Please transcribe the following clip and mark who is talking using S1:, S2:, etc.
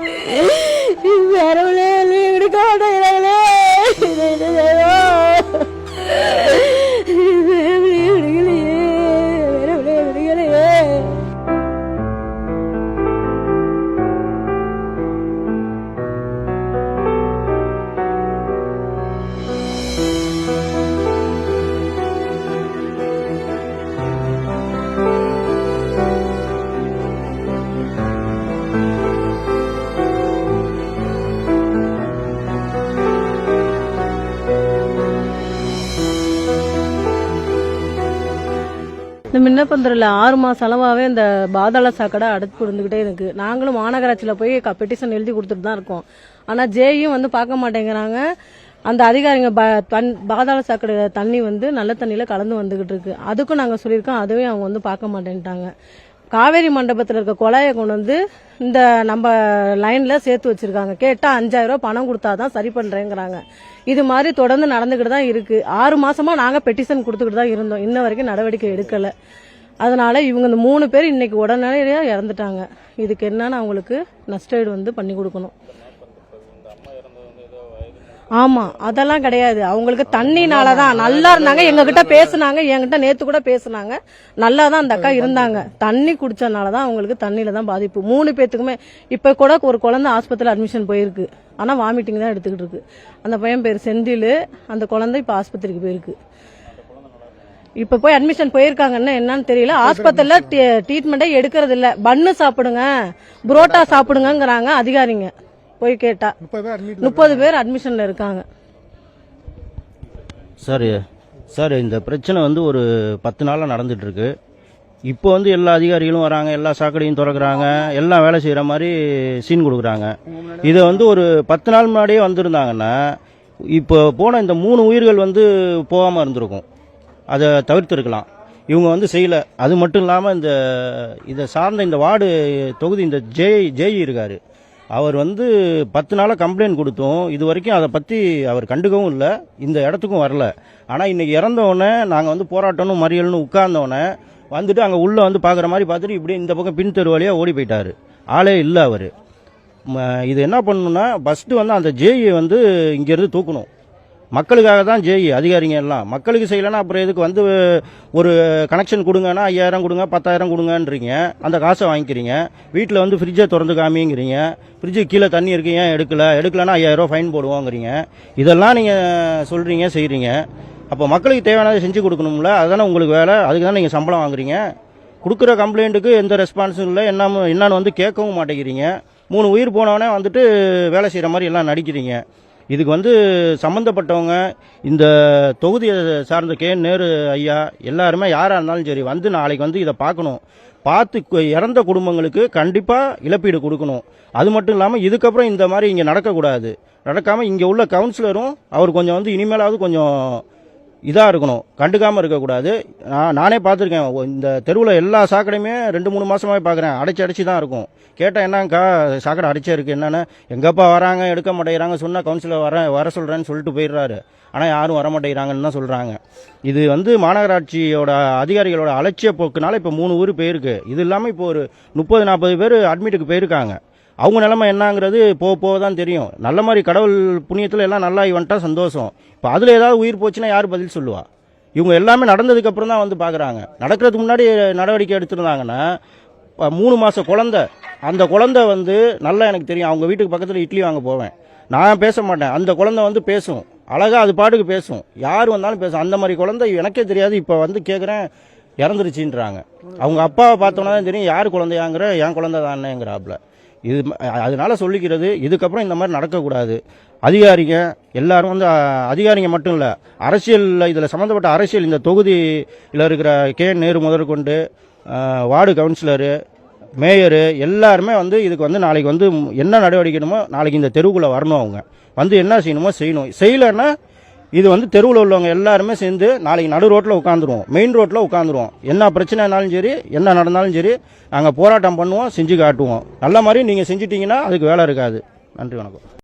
S1: Ai. இந்த ஆறு மாதம் அளவாகவே இந்த பாதாள சாக்கடை அடுத்து இருந்துக்கிட்டே இருக்கு. நாங்களும் மாநகராட்சியில் போய் பெட்டிஷன் எழுதி கொடுத்துட்டு தான் இருக்கோம். ஆனால் ஜேயும் வந்து பார்க்க மாட்டேங்கிறாங்க. அந்த அதிகாரிங்க ப- பாதாள சாக்கடை தண்ணி வந்து நல்ல தண்ணியில் கலந்து வந்துகிட்டு இருக்கு. அதுக்கும் நாங்கள் சொல்லியிருக்கோம். அதுவே அவங்க வந்து பார்க்க மாட்டேன்ட்டாங்க. காவேரி மண்டபத்தில் இருக்க குழாயை கொண்டு வந்து இந்த நம்ம லைனில் சேர்த்து வச்சுருக்காங்க. கேட்டால் அஞ்சாயிரம் ரூபா பணம் கொடுத்தாதான் சரி பண்ணுறேங்கிறாங்க இது மாதிரி தொடர்ந்து நடந்துக்கிட்டு தான் இருக்குது ஆறு மாதமாக நாங்கள் பெட்டிஷன் கொடுத்துக்கிட்டு தான் இருந்தோம். இன்ன வரைக்கும் நடவடிக்கை எடுக்கலை. அதனால் இவங்க இந்த மூணு பேர் இன்றைக்கி உடனடியாக இறந்துட்டாங்க. இதுக்கு என்னென்னு அவங்களுக்கு நஷ்டஈடு வந்து பண்ணி கொடுக்கணும். ஆமா அதெல்லாம் கிடையாது. அவங்களுக்கு தண்ணினால தான் நல்லா இருந்தாங்க. எங்ககிட்ட பேசுனாங்க. என்கிட்ட நேத்து கூட பேசுனாங்க. நல்லா தான் அந்த அக்கா இருந்தாங்க. தண்ணி குடிச்சனால தான் அவங்களுக்கு தண்ணியில தான் பாதிப்பு. மூணு பேத்துக்குமே இப்ப கூட ஒரு குழந்தை ஆஸ்பத்திரியில் அட்மிஷன் போயிருக்கு. ஆனா வாமிட்டிங் தான் எடுத்துக்கிட்டு இருக்கு. அந்த பையன் பேர் செந்தில். அந்த குழந்தை இப்ப ஆஸ்பத்திரிக்கு போயிருக்கு. இப்ப போய் அட்மிஷன் போயிருக்காங்கன்னா என்னன்னு தெரியல. ஆஸ்பத்திரியில ட்ரீட்மெண்ட்டே எடுக்கிறது இல்ல பன்னு சாப்பிடுங்க. புரோட்டா சாப்பிடுங்கிறாங்க அதிகாரிங்க. போய் கேட்டா.
S2: முப்பது பேர்
S1: அட்மிஷன்ல இருக்காங்க.
S3: சார் சார் இந்த பிரச்சனை வந்து ஒரு பத்து நாளாக நடந்துட்டு இருக்கு இப்போ வந்து எல்லா அதிகாரிகளும் வராங்க எல்லா சாக்கடையும் திறக்கிறாங்க எல்லாம் வேலை செய்கிற மாதிரி சீன் கொடுக்குறாங்க. இதை வந்து ஒரு பத்து நாள் முன்னாடியே வந்திருந்தாங்கன்னா இப்போ போன இந்த மூணு உயிர்கள் வந்து போகாமல் இருந்திருக்கும். அதை தவிர்த்திருக்கலாம். இவங்க வந்து செய்யலை. அது மட்டும் இல்லாமல் இந்த இதை சார்ந்த இந்த வார்டு தொகுதி இந்த ஜேஇ ஜேஇ இருக்காரு. அவர் வந்து பத்து நாளாக கம்ப்ளைண்ட் கொடுத்தோம். இது வரைக்கும் அதை பற்றி அவர் கண்டுக்கவும் இல்லை. இந்த இடத்துக்கும் வரல. ஆனால் இன்றைக்கி இறந்தவொடனே நாங்கள் வந்து போராட்டம்னு மறியல்னு உட்கார்ந்தோடனே வந்துட்டு அங்கே உள்ளே வந்து பார்க்குற மாதிரி பார்த்துட்டு இப்படியே இந்த பக்கம் பின் தெரு வழியாக ஓடி போயிட்டாரு. ஆளே இல்லை அவர். இது என்ன பண்ணணுன்னா ஃபஸ்ட்டு வந்து அந்த ஜேஇ வந்து இங்கேருந்து தூக்கணும். மக்களுக்காக தான் ஜேஇ அதிகாரிங்க எல்லாம். மக்களுக்கு செய்யலைன்னா அப்புறம் இதுக்கு வந்து ஒரு கனெக்ஷன் கொடுங்கன்னா ஐயாயிரம் கொடுங்க பத்தாயிரம் கொடுங்கன்றீங்க. அந்த காசை வாங்கிக்கிறீங்க. வீட்டில் வந்து ஃப்ரிட்ஜை திறந்து காமிங்கிறீங்க. ஃப்ரிட்ஜு கீழே தண்ணி இருக்கு ஏன் எடுக்கல? எடுக்கலன்னா ஐயாயிரம் ஃபைன் போடுவோங்கிறீங்க. இதெல்லாம் நீங்கள் சொல்கிறீங்க செய்கிறீங்க அப்போ மக்களுக்கு தேவையானதை செஞ்சு கொடுக்கணும்ல. அதுதானே உங்களுக்கு வேலை. அதுக்கு தானே நீங்கள் சம்பளம் வாங்குறீங்க. கொடுக்குற கம்ப்ளைண்ட்டுக்கு எந்த ரெஸ்பான்ஸும் இல்லை. என்ன என்னன்னு வந்து கேட்கவும் மாட்டேங்கிறீங்க. மூணு உயிர் போனவனே வந்துட்டு வேலை செய்கிற மாதிரி எல்லாம் நடிக்கிறீங்க. இதுக்கு வந்து சம்மந்தப்பட்டவங்க இந்த தொகுதியை சார்ந்த கே நேரு ஐயா எல்லாருமே யாராக இருந்தாலும் சரி வந்து நாளைக்கு வந்து இதை பார்க்கணும். பார்த்து இறந்த குடும்பங்களுக்கு கண்டிப்பாக இழப்பீடு கொடுக்கணும். அது மட்டும் இல்லாமல் இதுக்கப்புறம் இந்த மாதிரி இங்கே நடக்கக்கூடாது. நடக்காமல் இங்கே உள்ள கவுன்சிலரும் அவர் கொஞ்சம் வந்து இனிமேலாவது கொஞ்சம் இதாக இருக்கணும். கண்டுக்காமல் இருக்கக்கூடாது. நான் நானே பார்த்துருக்கேன். இந்த தெருவில் எல்லா சாக்கடையுமே ரெண்டு மூணு மாதமாகவே பார்க்குறேன். அடைச்சி அடைச்சி தான் இருக்கும். கேட்டால் என்னங்கக்கா சாக்கடை அடைச்சே இருக்குது என்னென்னு? எங்கப்பா வராங்க? எடுக்க மாட்டேங்கிறாங்க. சொன்னால் கவுன்சிலர் வர வர சொல்கிறேன்னு சொல்லிட்டு போயிடுறாரு. ஆனால் யாரும் வர மாட்டேங்கிறாங்கன்னு தான் சொல்கிறாங்க இது வந்து மாநகராட்சியோட அதிகாரிகளோட அலட்சிய போக்குனால இப்போ மூணு ஊர் போயிருக்கு. இது இல்லாமல் இப்போ ஒரு முப்பது நாற்பது பேர் அட்மிட்டுக்கு போயிருக்காங்க. அவங்க நிலமை என்னங்கிறது போக போக தான் தெரியும். நல்ல மாதிரி கடவுள் புண்ணியத்தில் எல்லாம் நல்லா வந்துட்டா சந்தோஷம். இப்போ அதில் ஏதாவது உயிர் போச்சுன்னா யார் பதில் சொல்லுவா? இவங்க எல்லாமே நடந்ததுக்கப்புறம் தான் வந்து பார்க்குறாங்க நடக்கிறதுக்கு முன்னாடி நடவடிக்கை எடுத்திருந்தாங்கன்னா மூணு மாதம் குழந்த. அந்த குழந்தை வந்து நல்லா எனக்கு தெரியும். அவங்க வீட்டுக்கு பக்கத்தில் இட்லி வாங்க போவேன். நான் பேச மாட்டேன். அந்த குழந்தை வந்து பேசும். அழகாக அது பாட்டுக்கு பேசும். யார் வந்தாலும் பேசும். அந்த மாதிரி குழந்தை எனக்கே தெரியாது. இப்போ வந்து கேட்குறேன் இறந்துருச்சுன்றாங்க. அவங்க அப்பாவை பார்த்தோன்னா தான் தெரியும். யார் குழந்தையாங்கிற என் குழந்தை தானேங்கிறாப்புல இது அதனால் சொல்லிக்கிறது இதுக்கப்புறம் இந்த மாதிரி நடக்கக்கூடாது. அதிகாரிங்க எல்லாரும் வந்து அதிகாரிங்க மட்டும் இல்லை அரசியலில் இதில் சம்மந்தப்பட்ட அரசியல் இந்த தொகுதியில் இருக்கிற கே. நேரு முதற்கொண்டு வார்டு கவுன்சிலரு மேயரு எல்லாருமே வந்து இதுக்கு வந்து நாளைக்கு வந்து என்ன நடவடிக்கணுமோ நாளைக்கு இந்த தெருவுக்குள்ளே வரணும் அவங்க. வந்து என்ன செய்யணுமோ செய்யணும். செய்யலைன்னா இது வந்து தெருவில் உள்ளவங்க எல்லாருமே சேர்ந்து நாளைக்கு நடு ரோட்டில் உட்காந்துருவோம் மெயின் ரோட்டில் உட்காந்துருவோம் என்ன பிரச்சனைனாலும் சரி என்ன நடந்தாலும் சரி நாங்கள் போராட்டம் பண்ணுவோம் செஞ்சு காட்டுவோம். நல்ல மாதிரி நீங்கள் செஞ்சிட்டிங்கன்னா அதுக்கு வேலை இருக்காது. நன்றி வணக்கம்.